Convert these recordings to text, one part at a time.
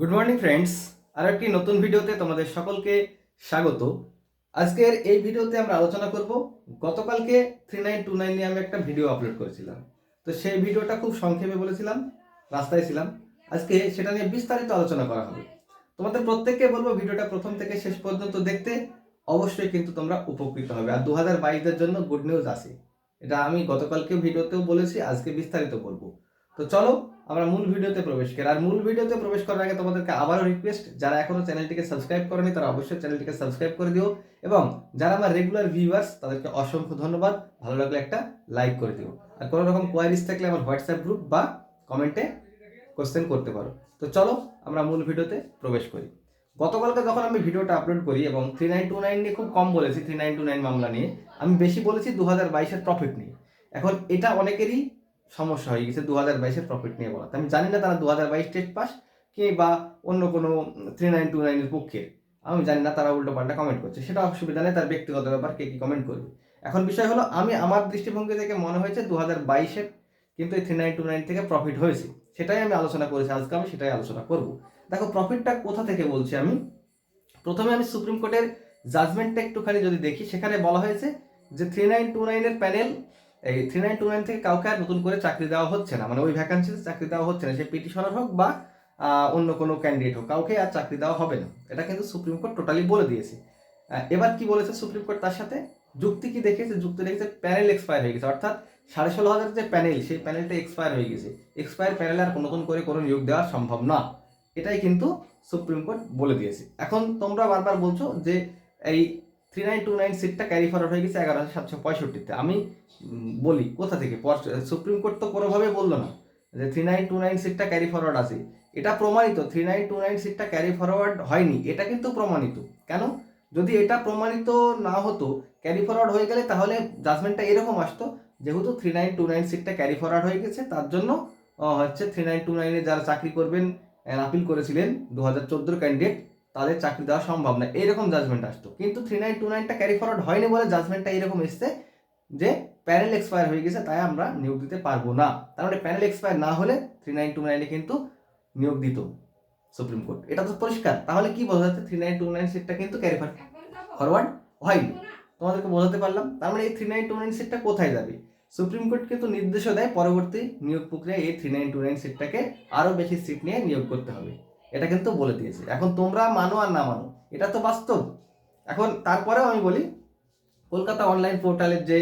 Good morning friends আর একটি নতুন ভিডিওতে তোমাদের সকলকে স্বাগত। আজকের এই ভিডিওতে আমরা আলোচনা করব, গতকালকে থ্রি নাইন টু নাইন নিয়ে আমি একটা ভিডিও আপলোড করেছিলাম। তো সেই ভিডিওটা খুব সংক্ষেপে বলেছিলাম, রাস্তায় ছিলাম। আজকে সেটা নিয়ে বিস্তারিত আলোচনা করা হবে। তোমাদের প্রত্যেককে বলব ভিডিওটা প্রথম থেকে শেষ পর্যন্ত দেখতে অবশ্যই কিন্তু তোমরা উপকৃত হবে। আর দু হাজার বাইশের জন্য গুড নিউজ আছে। এটা আমি গতকালকে ভিডিওতেও বলেছি, আজকে বিস্তারিত বলব। তো চলো, আমরা মূল ভিডিওতে প্রবেশ করি। আর মূল ভিডিওতে প্রবেশ করার আগে তোমাদেরকে আবারও রিকোয়েস্ট যারা এখনও চ্যানেলটিকে সাবস্ক্রাইব করেনি, তারা অবশ্যই চ্যানেলটিকে সাবস্ক্রাইব করে দিও এবং যারা আমার রেগুলার ভিউয়ার্স তাদেরকে অসংখ্য ধন্যবাদ। ভালো লাগলে একটা লাইক করে দিও। আর কোনো রকম কোয়ারিজ থাকলে আমার হোয়াটসঅ্যাপ গ্রুপ বা কমেন্টে কোশ্চেন করতে পারো। তো চলো, আমরা মূল ভিডিওতে প্রবেশ করি। গতকালকে যখন আমি ভিডিওটা আপলোড করি এবং থ্রি নাইন টু নাইন নিয়ে খুব কম বলেছি থ্রি নাইন টু নাইন মামলা নিয়ে, আমি বেশি বলেছি দু হাজার বাইশের প্রফিট নিয়ে। এখন এটা অনেকেরই সমস্যা হয়ে গেছে দু হাজার বাইশের প্রফিট নিয়ে বলা। আমি জানি না তারা দু হাজার বাইশ টেস্ট পাস কি বা অন্য কোনো থ্রি নাইন টু নাইনের পক্ষে। আমি জানি না তারা উল্টো পাল্টা কমেন্ট করছে। সেটা অসুবিধা নেই, তার ব্যক্তিগত ব্যাপার, কে কি কমেন্ট করবে। এখন বিষয় হলো, আমি আমার দৃষ্টিভঙ্গি থেকে মনে হয়েছে দু হাজার বাইশের কিন্তু এই থ্রি নাইন টু নাইন থেকে প্রফিট হয়েছে। সেটাই আমি আলোচনা করেছি, আজকে আমি সেটাই আলোচনা করব। দেখো প্রফিটটা কোথা থেকে বলছি আমি? প্রথমে আমি সুপ্রিম কোর্টের জাজমেন্টটা একটুখানি যদি দেখি, সেখানে বলা হয়েছে যে থ্রি নাইন টু নাইনের প্যানেল এই থ্রি নাইন টু নাইন থেকে কাউকে আর নতুন করে চাকরি দেওয়া হচ্ছে না। মানে ওই ভ্যাকান্সিতে চাকরি দেওয়া হচ্ছে না, সে পিটিশনার হোক বা অন্য কোনো ক্যান্ডিডেট হোক, কাউকে আর চাকরি দেওয়া হবে না। এটা কিন্তু সুপ্রিম কোর্ট টোটালি বলে দিয়েছে। এবার কি বলেছে সুপ্রিম কোর্ট তার সাথে? যুক্তি কি দেখেছে যুক্তি দেখেছে প্যানেল এক্সপায়ার হয়ে গেছে। অর্থাৎ সাড়ে ষোলো হাজার যে প্যানেল সেই প্যানেলটা এক্সপায়ার হয়ে গেছে। এক্সপায়ার প্যানেলে আর নতুন করে কোনো নিয়োগ দেওয়া সম্ভব না। এটাই কিন্তু সুপ্রিম কোর্ট বলে দিয়েছে। এখন তোমরা বারবার বলছো যে এই থ্রি নাইন টু নাইন সিটটা ক্যারি ফরওয়ার্ড হয়ে গেছে এগারো হাজার সাতশো পঁয়ষট্টিতে। আমি বলি, কোথা থেকে? সুপ্রিম কোর্ট তো কোনোভাবে বলল না যে থ্রি নাইন টু নাইন সিটটা ক্যারি ফরওয়ার্ড আছে। এটা প্রমাণিত থ্রি নাইন টু নাইন সিটটা ক্যারি ফরওয়ার্ড হয়নি। এটা কিন্তু প্রমাণিত। কেন? যদি এটা প্রমাণিত না হতো ক্যারি ফরওয়ার্ড হয়ে গেলে তাহলে জাজমেন্টটা এরকম আসতো, যেহেতু থ্রি নাইন টু নাইন সিটটা ক্যারি ফরওয়ার্ড হয়ে গেছে, তার জন্য হচ্ছে থ্রি নাইন টু নাইনে যারা চাকরি করবেন আপিল করেছিলেন, দু হাজার চোদ্দোর ক্যান্ডিডেট তাদের চাকরি দেওয়া সম্ভব না। এরকম জাজমেন্ট আসতো। কিন্তু থ্রি নাইন টু নাইনটা ক্যারি ফরওয়ার্ড হয়নি বলে জাজমেন্টটা এরকম এসছে যে প্যানেল এক্সপায়ার হয়ে গেছে, তাই আমরা নিয়োগ দিতে পারব না। তার মানে প্যানেল এক্সপায়ার না হলে থ্রি নাইন টু নাইনে কিন্তু নিয়োগ দিত সুপ্রিম কোর্ট এটা তো পরিষ্কার। তাহলে কি বোঝা যাচ্ছে থ্রি নাইন টু নাইন সিটটা কিন্তু ক্যারি ফরওয়ার্ড হয়নি? তোমাদেরকে বোঝাতে পারলাম। তার মানে এই থ্রি নাইন টু নাইন সিটটা কোথায় যাবে? সুপ্রিম কোর্ট কিন্তু নির্দেশও দেয় পরবর্তী নিয়োগ প্রক্রিয়ায় এই থ্রি নাইন টু নাইন সিটটাকে আরও বেশি সিট নিয়ে নিয়োগ করতে হবে। এটা কিন্তু বলে দিয়েছে। এখন তোমরা মানো আর না মানো, এটা তো বাস্তব। এখন তারপরেও আমি বলি, কলকাতা অনলাইন পোর্টালের যে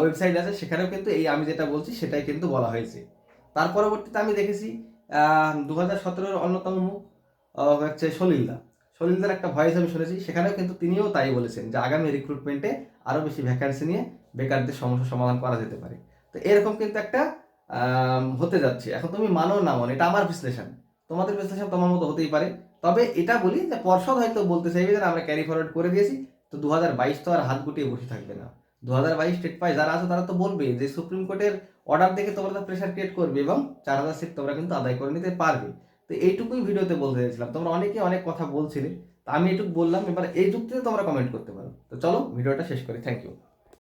ওয়েবসাইট আছে, সেখানেও কিন্তু এই আমি যেটা বলছি, সেটাই কিন্তু বলা হয়েছে। তার পরবর্তীতে আমি দেখেছি দু হাজার সতেরোর অন্যতম মুখ হচ্ছে সলিলদা। সলিলদার একটা ভয়েস আমি শুনেছি, সেখানেও কিন্তু তিনিও তাই বলেছেন যে আগামী রিক্রুটমেন্টে আরও বেশি ভ্যাকান্সি নিয়ে বেকারদের সমস্যা সমাধান করা যেতে পারে। তো এরকম কিন্তু একটা হতে যাচ্ছে। এখন তুমি মানো না মানো, এটা আমার বিশ্লেষণ। তোমাদের বিশ্লেষণ তোমার মতো হতেই পারে। তবে এটা বলি যে পর্ষদ হয়তো বলতে চাইবে যে আমরা ক্যারি ফরওয়ার্ড করে দিয়েছি। তো দু হাজার বাইশ তো আর হাত গুটিয়ে বসে থাকবে না। দু হাজার বাইশ স্টেট পাই যারা আছে তারা তো বলবে যে সুপ্রিম কোর্টের অর্ডার দেখে তোমরা তো প্রেশার ক্রিয়েট করবে এবং চার হাজার সিট তোমরা কিন্তু আদায় করে নিতে পারবে। তো এইটুকুই ভিডিওতে বলতে চাইছিলাম। তোমরা অনেকে অনেক কথা বলছিলে। তা আমি এটুকু বললাম, এবার এই যুক্তিতে তোমরা কমেন্ট করতে পারো। তো চলো, ভিডিওটা শেষ করি। Thank you